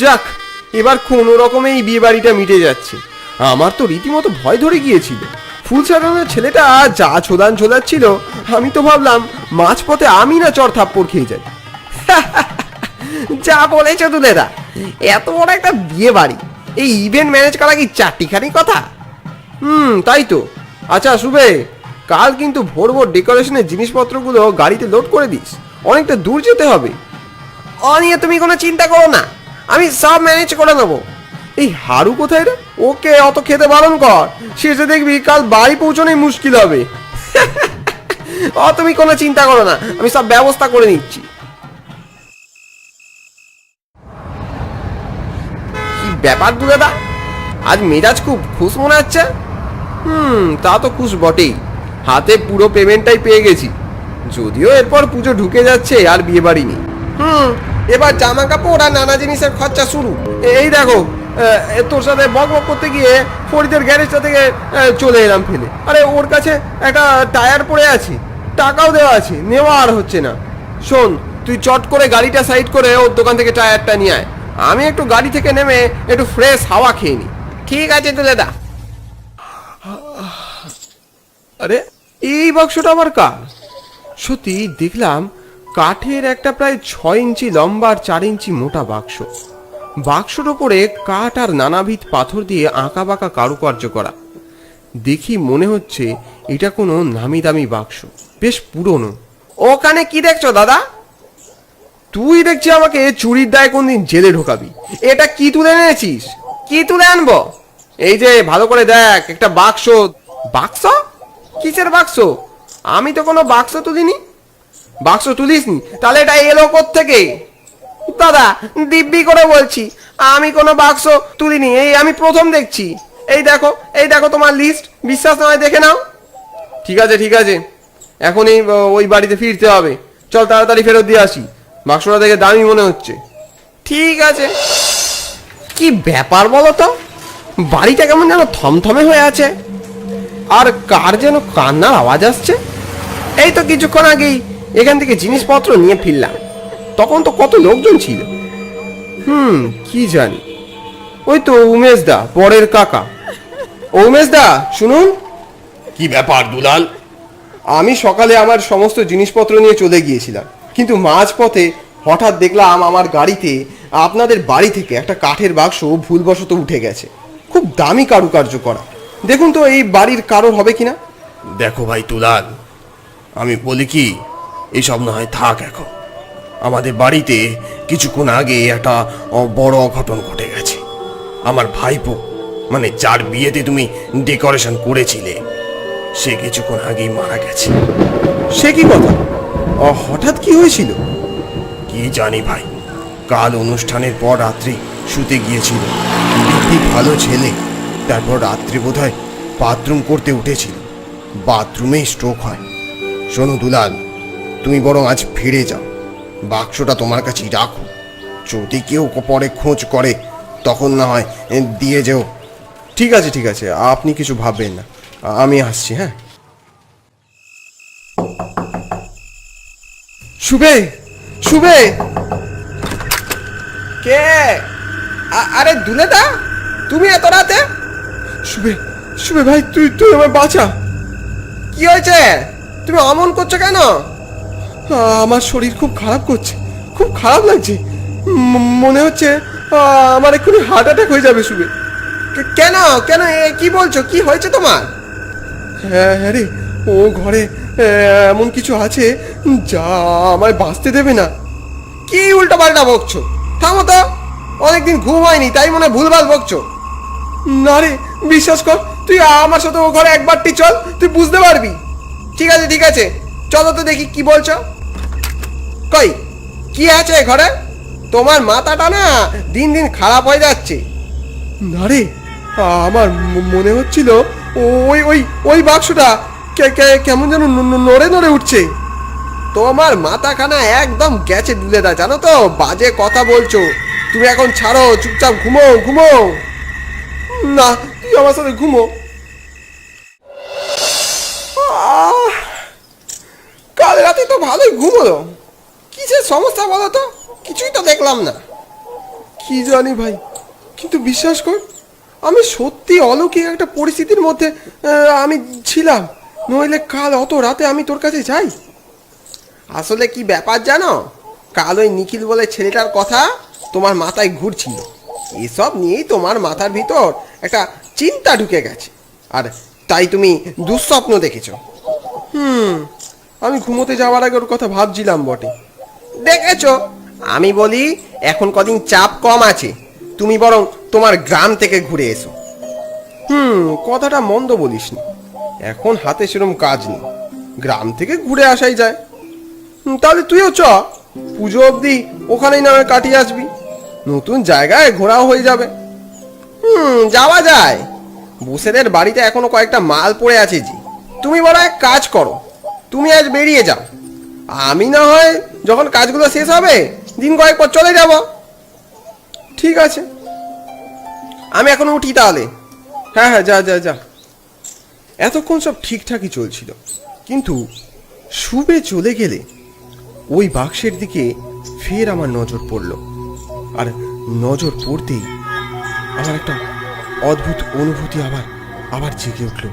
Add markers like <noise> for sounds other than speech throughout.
যাক, এবার কোনো রকমে এই বিয়ে বাড়িটা মিটে যাচ্ছে। আমার তো রীতিমতো ভয় ধরে গিয়েছিল। ফুল সাজানোর ছেলেটা যা ছোদান ছোদাচ্ছিল, আমি তো ভাবলাম, মাঝপথে আমি না চর থাপ্পড় খেয়ে যাই। যা বলেছ দাদা, এত বড় একটা বিয়ে বাড়ি এই ইভেন্ট ম্যানেজ করা কি চারটিখানি কথা? হুম, তাই তো। আচ্ছা শুভে, কাল কিন্তু ভোর ভোর ডেকোরেশনের জিনিসপত্রগুলো গাড়িতে লোড করে দিস। অনেকটা দূর যেতে হবে। ও নিয়ে তুমি কোনো চিন্তা করো না। আমি সব ম্যানেজ করে নেব। এই হারু কোথায় রে? ওকে অত খেতে বারণ কর। শেষে দেখবি কাল বাড়ি পৌঁছানোই মুশকিল হবে। ও তুমি কোনো চিন্তা করো না, আমি সব ব্যবস্থা করে নিচ্ছি। কি ব্যাপার দু দাদা? আজ মেজাজ খুব খুশ মনে হচ্ছে? হুম, তা তো খুশ বটেই। হাতে পুরো পেমেন্টটাই পেয়ে গেছি। যদিও এরপর পুজো ঢুকে যাচ্ছে আর বিয়ে বাড়ি নেই। হুম এবার জামা কাপড় আর নানা জিনিসের খরচা শুরু। এই দেখো তোর সাথে বক বক করতে গিয়ে ফরিদের গ্যারেজটা থেকে চলে এলাম ফেলে। আরে, ওর কাছে একটা টায়ার পড়ে আছে, টাকাও দেওয়া আছে, নেওয়া আর হচ্ছে না। শোন, তুই চট করে গাড়িটা সাইড করে ওর দোকান থেকে টায়ারটা নিয়ে আয়। আমি একটু গাড়ি থেকে নেমে একটু ফ্রেশ হাওয়া খেয়ে নিই ঠিক আছে তুলে দা আরে, এই বাক্সটা আবার কার? সত্যি দেখলাম কাঠের একটা প্রায় ছয় ইঞ্চি লম্বা আর চার ইঞ্চি মোটা বাক্স। বাক্সর ওপরে কাঠ আর নানাবিধ পাথর দিয়ে আঁকা বাঁকা কারুকার্য করা। দেখি মনে হচ্ছে এটা কোনো নামি দামি বাক্স। বেশ পুরনো। ওখানে কি দেখছ, দাদা? তুই দেখছি আমাকে চুরির দায় কোনদিন জেলে ঢোকাবি। এটা কি তুলে এনেছিস? কি তুলে আনব? এই যে, ভালো করে দেখ, একটা বাক্স। বাক্স? কিসের বাক্স? আমি তো কোনো বাক্স তুলিনি। বাক্স তুলিসনি? তাহলে এটা এলো থেকে দাদা, দিব্যি করে বলছি, আমি কোনো বাক্স তুলিনি, এই আমি প্রথম দেখছি। এই দেখো এই দেখো তোমার লিস্ট বিশ্বাস নয়, দেখে নাও। ঠিক আছে ঠিক আছে। এখনই ওই বাড়িতে ফিরতে হবে। চল তাড়াতাড়ি ফেরত দিয়ে আসি। বাক্সটা দেখে দামি মনে হচ্ছে। ঠিক আছে। কি ব্যাপার বলো তো? বাড়িটা কেমন যেন থমথমে হয়ে আছে। আর কার যেন কান্নার আওয়াজ আসছে? এই তো কিছুক্ষণ আগেই এখান থেকে জিনিসপত্র নিয়ে ফিরলাম। তখন তো কত লোকজন ছিল। হুম কি জানি। ওই তো উমেশ দা পরের কাকা। উমেশ দা শুনুন। কি ব্যাপার দুলাল? আমি সকালে আমার সমস্ত জিনিসপত্র নিয়ে চলে গিয়েছিলাম। কিন্তু মাঝপথে হঠাৎ দেখলাম আমার গাড়িতে আপনাদের বাড়ি থেকে একটা কাঠের বাক্স ভুলবশত উঠে গেছে। খুব দামি কারুকার্য করা। দেখুন তো এই বাড়ির কারোর হবে কিনা? দেখো ভাই তুলাল আমি বলি কি এইসব না হয় থাক এখন। আমাদের বাড়িতে কিছুক্ষণ আগে একটা বড় অঘটন ঘটে গেছে। আমার ভাইপো মানে যার বিয়েতে তুমি ডেকোরেশন করেছিলে সে কিছুক্ষণ আগেই মারা গেছে। সে কি কথা? হঠাৎ কি হয়েছিল? কি জানি ভাই কাল অনুষ্ঠানের পর রাত্রি শুতে গিয়েছিল। দিব্যি ভালো ছেলে তারপর রাত্রে বোধহয় বাথরুম করতে উঠেছিল। বাথরুমেই স্ট্রোক হয়। শোনো দুলাল তুমি বরং আজ ফিরে যাও। বাক্সটা তোমার কাছেই রাখো। যদি কেউ পরে খোঁজ করে, তখন না হয় দিয়ে যেও। ঠিক আছে ঠিক আছে, আপনি কিছু ভাববেন না। আমি আসছি হ্যাঁ? শুভে শুভে! কে? আরে দুলেদা তুমি এত রাতে? শুভে শুভে ভাই, তুই তুই আমার বাঁচা। কি হয়েছে? তুমি অমন করছ কেন? আমার শরীর খুব খারাপ করছে খুব খারাপ লাগছে। মনে হচ্ছে আমার এক্ষুনি হার্ট অ্যাটাক হয়ে যাবে শুভে কেন? কেন? কি বলছো? কি হয়েছে তোমার? হ্যাঁ হ্যাঁ রে ও ঘরে এমন কিছু আছে যা আমায় বাঁচতে দেবে না। কি উল্টো পাল্টা বকছো? থামো তো। অনেকদিন ঘুম হয়নি তাই মনে হয় ভুলভাল বকছো। না রে বিশ্বাস কর তুই আমার সাথে ও ঘরে একবারটি চল তুই বুঝতে পারবি। ঠিক আছে ঠিক আছে। চলো তো দেখি কি বলছো। কই কি আছে ঘরে? তোমার মাথাটা না দিন দিন খারাপ হয়ে যাচ্ছে। না রে আমার মনে হচ্ছিল ওই ওই ওই বাক্সটা কে- কে- কেমন যেন নড়ে নড়ে উঠছে। তোমার মাথাখানা একদম গেছে দুলে দা জানো তো? বাজে কথা বলছো। তুমি এখন ছাড়ো চুপচাপ ঘুমো ঘুমো না তুই আমার সাথে ঘুমো। কাল রাতে তো ভালোই ঘুমোলো। কিসের সমস্যা বলো তো? কিছুই তো দেখলাম না। কি জানি ভাই কিন্তু বিশ্বাস কর আমি সত্যি অলৌকিক একটা পরিস্থিতির মধ্যে আমি ছিলাম। নইলে কাল অত রাতে আমি তোর কাছে যাই। আসলে কি ব্যাপার জানো? কাল ওই নিখিল বলে ছেলেটার কথা তোমার মাথায় ঘুরছিল। এসব নিয়েই তোমার মাথার ভিতর একটা চিন্তা ঢুকে গেছে। আর তাই তুমি দুঃস্বপ্ন দেখেছ। হুম আমি ঘুমোতে যাওয়ার আগে ওর কথা ভাবছিলাম বটে। দেখেছ? আমি বলি, এখন কদিন চাপ কম আছে। তুমি বরং তোমার গ্রাম থেকে ঘুরে এসো। হুম, কথাটা মন্দ বলিসনি। এখন হাতে সেরম কাজ নেই। গ্রাম থেকে ঘুরে আসাই যায়। তাহলে তুইও চ। পুজো অবধি ওখানেই নামে কাটিয়ে আসবি। নতুন জায়গায় ঘোরাও হয়ে যাবে। হুম, যাওয়া যায়। বুসেদের বাড়িতে এখনও কয়েকটা মাল পড়ে আছে জি। তুমি বড় এক কাজ করো। তুমি আজ বেরিয়ে যাও। আমি না হয় যখন কাজগুলো শেষ হবে, দিন কয়েক পর চলে যাব। ঠিক আছে। আমি এখন উঠি তাহলে। হ্যাঁ হ্যাঁ যা যা যা। এতক্ষণ সব ঠিকঠাকই চলছিল। কিন্তু শুবে চলে গেলে ওই বাক্সের দিকে ফের আমার নজর পড়ল। আর নজর পড়তেই আমার একটা অদ্ভুত অনুভূতি আবার আবার জেগে উঠল।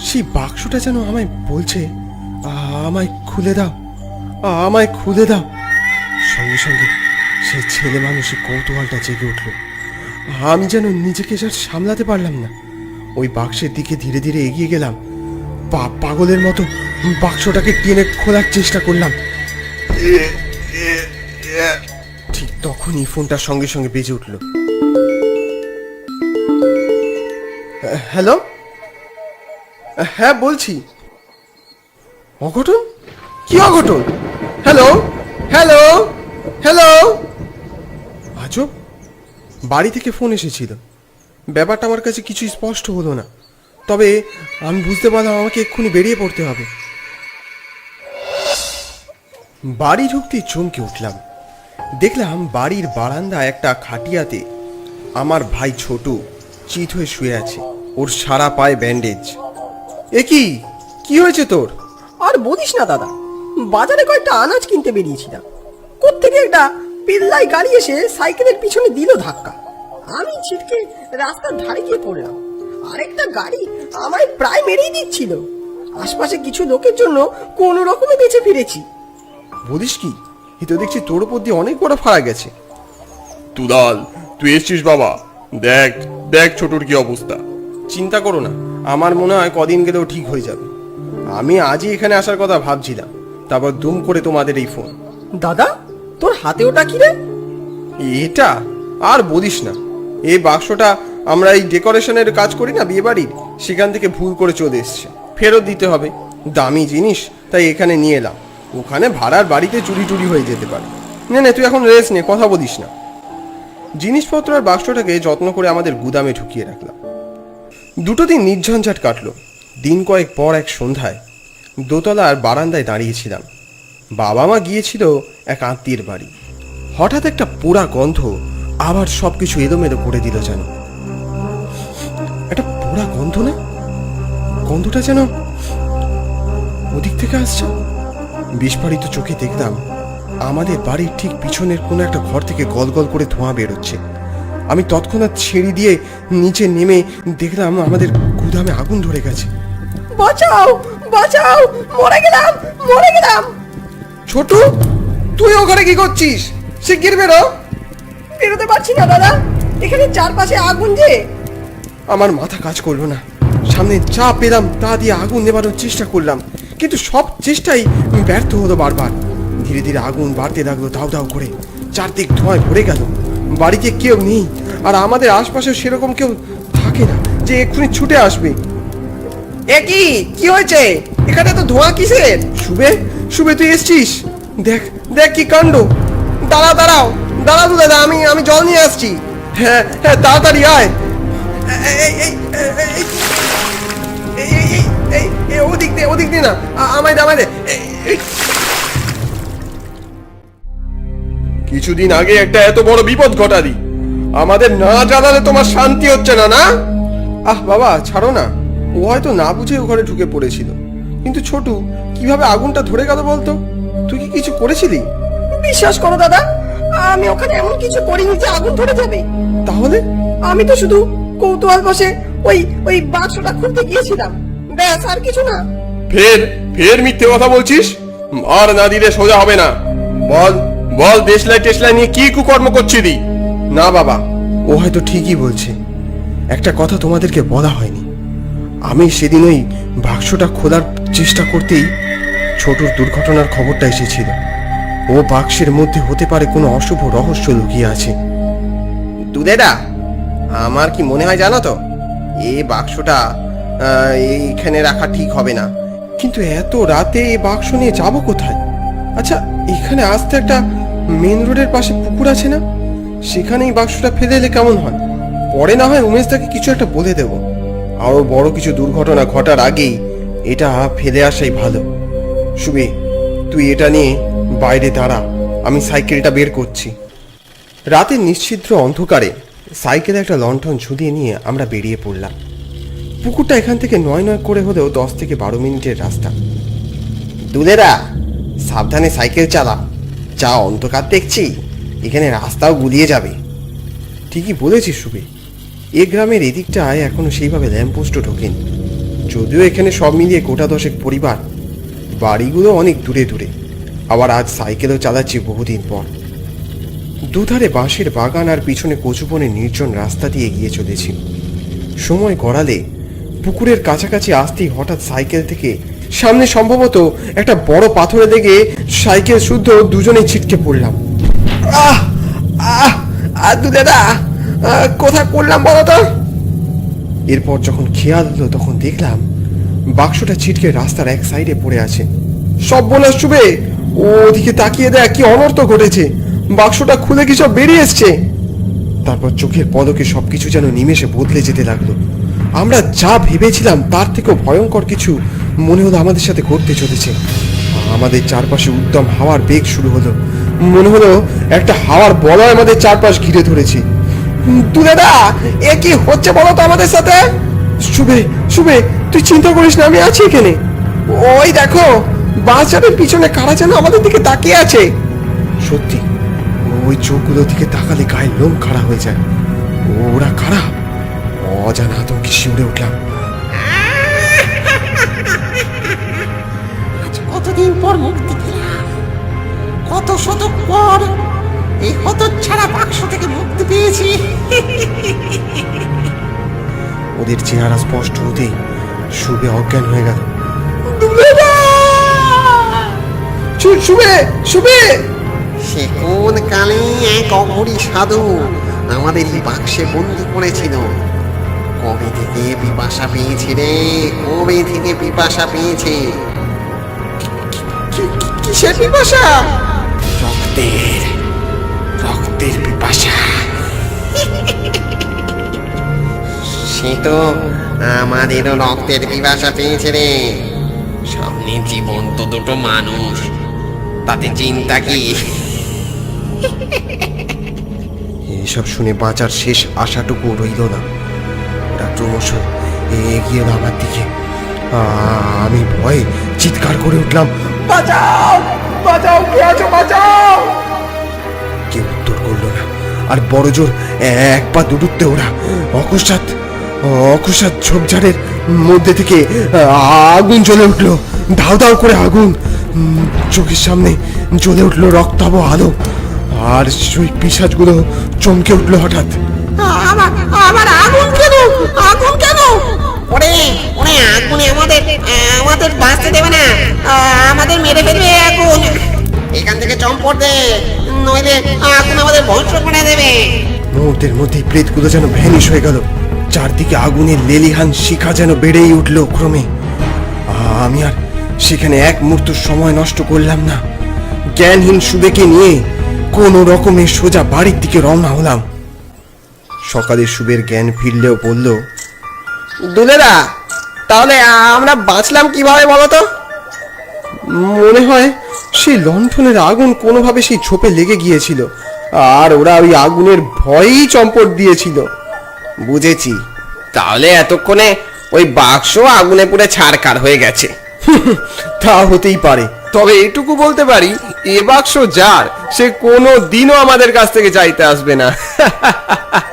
সেই বাক্সটা যেন আমায় বলছে, "আ- আমায় খুলে দাও। আমায় খুলে দাও। সঙ্গে সঙ্গে সেই ছেলে মানুষের কৌতূহলটা জেগে উঠল। আমি যেন নিজেকে আর সামলাতে পারলাম না। ওই বাক্সের দিকে ধীরে ধীরে এগিয়ে গেলাম। পা- পাগলের মতো বাক্সটাকে টেনে খোলার চেষ্টা করলাম। ঠিক তখনই ফোনটার সঙ্গে সঙ্গে বেজে উঠল। হ্যালো? হ্যাঁ বলছি। অঘটন? কি অঘটন? হ্যালো হ্যালো হ্যালো আজব। বাড়ি থেকে ফোন এসেছিল। ব্যাপারটা আমার কাছে কিছু স্পষ্ট হলো না। তবে আমি বুঝতে পারলাম আমাকে এক্ষুনি বেরিয়ে পড়তে হবে। বাড়ি ঢুকতে চমকে উঠলাম। দেখলাম বাড়ির বারান্দায় একটা খাটিয়াতে আমার ভাই ছোটু চিত হয়ে শুয়ে আছে। ওর সারা পায়ে ব্যান্ডেজ এ কি কি হয়েছে তোর? আর বলিস না দাদা। বাজারে কয়েকটা আনাজ কিনতে বেরিয়েছিলাম। কোত্থেকে একটা পিল্লাই গাড়ি এসে সাইকেলের পিছনে দিল ধাক্কা। আমি ছিটকে রাস্তার ধারে গিয়ে পড়লাম। আরেকটা গাড়ি আমায় প্রায় মেরেই দিচ্ছিল। আশপাশে কিছু লোকের জন্য কোনো রকমে বেঁচে ফিরেছি। বলিস কি? এ তো দেখছি তোর উপর দিয়ে অনেক বড় ফাড়া গেছে। তুদাল তুই এসছিস বাবা। দেখ দেখ ছোটর কি অবস্থা। চিন্তা করো না, আমার মনে হয় কদিন গেলেও ঠিক হয়ে যাবে। আমি আজই এখানে আসার কথা ভাবছিলাম। তারপর দুম করে তোমাদের এই ফোন। দাদা তোর হাতে ওটা কি রে? এটা? আর বলিস না। এই বাক্সটা আমরা এই ডেকোরেশনের কাজ করি না বিয়ে বাড়ির সেখান থেকে ভুল করে চলে এসছে। ফেরত দিতে হবে। দামি জিনিস তাই এখানে নিয়ে এলাম। ওখানে ভাড়ার বাড়িতে চুরি টুরি হয়ে যেতে পারে। নে নে তুই এখন রেস্ট নে কথা বলিস না। জিনিসপত্র আর বাক্সটাকে যত্ন করে আমাদের গুদামে ঢুকিয়ে রাখলাম। দুটো দিন নির্ঝঞ্ঝাট কাটলো। দিন কয়েক পর এক সন্ধ্যায় দোতলার বারান্দায় দাঁড়িয়েছিলাম। বাবা মা গিয়েছিল এক আত্মীয়ের বাড়ি। হঠাৎ একটা পোড়া গন্ধ আবার সবকিছু এলোমেলো করে দিল যেন। একটা পোড়া গন্ধ না? গন্ধটা যেন ওদিক থেকে আসছে। বিস্ফারিত চোখে দেখলাম আমাদের বাড়ির ঠিক পিছনের কোনো একটা ঘর থেকে গল গল করে ধোঁয়া বেরোচ্ছে। আমি তৎক্ষণাৎ ছেড়ে দিয়ে নিচে নেমে দেখলাম আমাদের গুদামে আগুন ধরে গেছে। বাঁচাও! বাঁচাও! মরে গেলাম! মরে গেলাম! ছোটু তুই ওখানে কি করছিস? শিগগির বেরো। বেরোতে পারছি না দাদা। এখানে চারপাশে আগুন যে। আমার মাথা কাজ করল না। সামনে যা পেলাম তা দিয়ে আগুন নেবানোর চেষ্টা করলাম। কিন্তু সব চেষ্টাই ব্যর্থ হলো বারবার। ধীরে ধীরে আগুন বাড়তে লাগল দাউ দাউ করে। চারদিক ধোঁয়ায় ভরে গেল। বাড়িতে কেউ নেই। আর আমাদের আশপাশে সেরকম কেউ থাকে না যে এক্ষুনি ছুটে আসবে। একই কি? হয়েছে? এখানে তো ধোঁয়া কিসের? শুভে শুভে, তুই এসছিস? দেখ দেখ কি কাণ্ড। দাঁড়া, দাঁড়াও। দাঁড়াও তো দাদা আমি আমি জল নিয়ে আসছি। হ্যাঁ হ্যাঁ তাড়াতাড়ি আয়। ওদিক দিয়ে ওদিক দিয়ে না। আমায় আমায় দে। কিছুদিন আগে একটা এত বড় বিপদ ঘটালি। আমাদের না জানালে তোমার শান্তি হচ্ছে না না? আহ, বাবা, ছাড়ো না। ও হয়তো না বুঝে ও ঘরে ঢুকে পড়েছিল। কিন্তু ছোটু কীভাবে আগুনটা ধরে গেল বলতো? তুই কি কিছু করেছিলি? বিশ্বাস করো দাদা আমি ওখানে এমন কিছু করিনি যে আগুন ধরে যাবে। তাহলে? আমি তো শুধু কৌতূহল বসে ওই ওই বাক্সটা খুলতে গিয়েছিলাম। ব্যাস আর কিছু না। ফের ফের মিথ্যে কথা বলছিস? আর না দিলে সোজা হবে না। বল বল দেশলাই টেসলাই নিয়ে কি কুকর্ম করছিলি? না বাবা ও হয়তো ঠিকই বলছে। একটা কথা তোমাদেরকে বলা হয়নি। আমি সেদিন ওই বাক্সটা খোলার চেষ্টা করতেই ছোটর দুর্ঘটনার খবরটা এসেছিল। ও বাক্সের মধ্যে হতে পারে কোনো অশুভ রহস্য লুকিয়ে আছে। দুদেদা আমার কি মনে হয় জানো তো? এই বাক্সটা এইখানে রাখা ঠিক হবে না। কিন্তু এত রাতে এই বাক্স নিয়ে যাব কোথায়? আচ্ছা এখানে আসতে একটা মেন রোডের পাশে পুকুর আছে না? সেখানেই বাক্সটা ফেলে এলে কেমন হয়? পরে না হয় উমেশদাকে কিছু একটা বলে দেব। আরও বড় কিছু দুর্ঘটনা ঘটার আগেই এটা ফেলে আসাই ভালো। শুভে তুই এটা নিয়ে বাইরে দাঁড়া, আমি সাইকেলটা বের করছি। রাতের নিশ্চিদ্র অন্ধকারে সাইকেলে একটা লণ্ঠন ঝুলিয়ে নিয়ে আমরা বেরিয়ে পড়লাম। পুকুরটা এখান থেকে নয় নয় করে হলেও দশ থেকে বারো মিনিটের রাস্তা। দুলেরা, সাবধানে সাইকেল চালা। যা অন্ধকার দেখছি, এখানে রাস্তাও গুলিয়ে যাবে। ঠিকই বলেছিস সুবে এ গ্রামের এদিকটায় এখনও সেইভাবে ল্যাম্পপোস্টও ঢোকেনি। যদিও এখানে সব মিলিয়ে গোটা দশেক পরিবার, বাড়িগুলো অনেক দূরে দূরে। আবার আজ সাইকেলও চালাচ্ছি বহুদিন পর। দুধারে বাঁশের বাগান আর পিছনে কচুবনের নির্জন রাস্তা দিয়ে এগিয়ে চলেছি। সময় গড়ালে পুকুরের কাছাকাছি আসতেই হঠাৎ সাইকেল থেকে সামনে সম্ভবত একটা বড় পাথরে দেখে সাইকেল শুদ্ধ দুজনে ছিটকে পড়লাম। আহ! আহ! আর দাদা কোথায় পড়লাম বলো তো? এরপর যখন খেয়াল হলো তখন দেখলাম বাক্সটা ছিটকে রাস্তার এক সাইডে পড়ে আছে। সব বলে শুবে ওদিকে তাকিয়ে দেখ কি অনর্থ ঘটেছে। বাক্সটা খুলে কি সব বেরিয়ে এসছে? তারপর চোখের পলকে সবকিছু যেন নিমেষে বদলে যেতে লাগল। আমরা যা ভেবেছিলাম তার থেকেও ভয়ঙ্কর কিছু মনে হলো আমাদের সাথে ঘটতে চলেছে। আমাদের চারপাশে উত্তম হাওয়ার বেগ শুরু হলো। মনে হলো একটা হাওয়ার বলয় আমাদের চারপাশ ঘিরে ধরেছে। দাদা, এ কি হচ্ছে বলো তো আমাদের সাথে? শুভে শুভে তুই চিন্তা করিস না, আমি আছি এখানে। ওই দেখো বাচ্চাদের পিছনে, কারা যেন আমাদের দিকে তাকিয়ে আছে। সত্যি, ওই চোখগুলো দিকে তাকালে গায়ের লোম খাড়া হয়ে যায়। ওরা কারা? অজানা আতঙ্কে শিউরে উঠলাম। কতদিন পর মুক্তি কত শতক পর এই হতচ্ছাড়া বাক্স থেকে মুক্তি পেয়েছি। ওদের চেহারা স্পষ্ট হতেই শুভে অজ্ঞান হয়ে গেল। শুভে শুভে! সে কোন কালে এক অঘরী সাধু আমাদের এই বাক্সে বন্দি করেছিল? কবে থেকে পিপাসা পেয়েছে রে? কবে থেকে পিপাসা পেয়েছে? কিসের পিপাসা? রক্তের রক্তের পিপাসা। সে তো আমাদেরও রক্তের পিপাসা পেয়েছে রে। সামনে জীবন তো দুটো মানুষ। তাতে চিন্তা কি? এসব শুনে বাঁচার শেষ আশাটুকু রইল না। ওরা ক্রমশ এগিয়ে আমার দিকে। আমি ভয়ে চিৎকার করে উঠলাম বাঁচাও! বাঁচাও! কে আছো? বাঁচাও! আর বড় জোর, এক পা দুটুতে ওরা। অকস্মাৎ অকস্মাৎ ঝোপঝাড়ের মধ্যে থেকে আগুন জ্বলে উঠল। ধাও ধাও করে আগুন। চোখের সামনে জ্বলে উঠল রক্তাভ আলো। আর সেই পিসাজগুলো চমকে উঠল হঠাৎ। আমার আগুন কেন? আগুন কেন? ওরে ওরে, আগুনে আমাদের আমাদের বাঁচতে দেবে না। আমাদের মেরে ফেলবে আগুন। এখান থেকে চম্পট দে। নইলে আগুন আমাদের ধ্বংস করে দেবে। মুহূর্তের প্রেতগুলো যেন ভ্যানিশ হয়ে গেল। চারদিকে আগুনের লেলিহান শিখা যেন বেড়েই উঠল ক্রমে। আমি আর সেখানে এক মুহূর্ত সময় নষ্ট করলাম না। জ্ঞানহীন সুবেকে নিয়ে কোনো রকমের সোজা বাড়ির দিকে রওনা হলাম। সকালে সুবের জ্ঞান ফিরলেও বলল দুলেরা তাহলে আমরা বাঁচলাম কীভাবে বলো তো? মনে হয় সেই লণ্ঠনের আগুন কোনোভাবে সেই ছোপে লেগে গিয়েছিল। আর ওরা ওই আগুনের ভয়েই চম্পট দিয়েছিল। বুঝেছি। তাহলে এতক্ষণে ওই বাক্স আগুনে পুড়ে ছাড়কার হয়ে গেছে। <laughs> তা হতেই পারে। তবে এটুকু বলতে পারি এ বাক্স যার সে কোনো দিনও আমাদের কাছ থেকে চাইতে আসবে না। <laughs>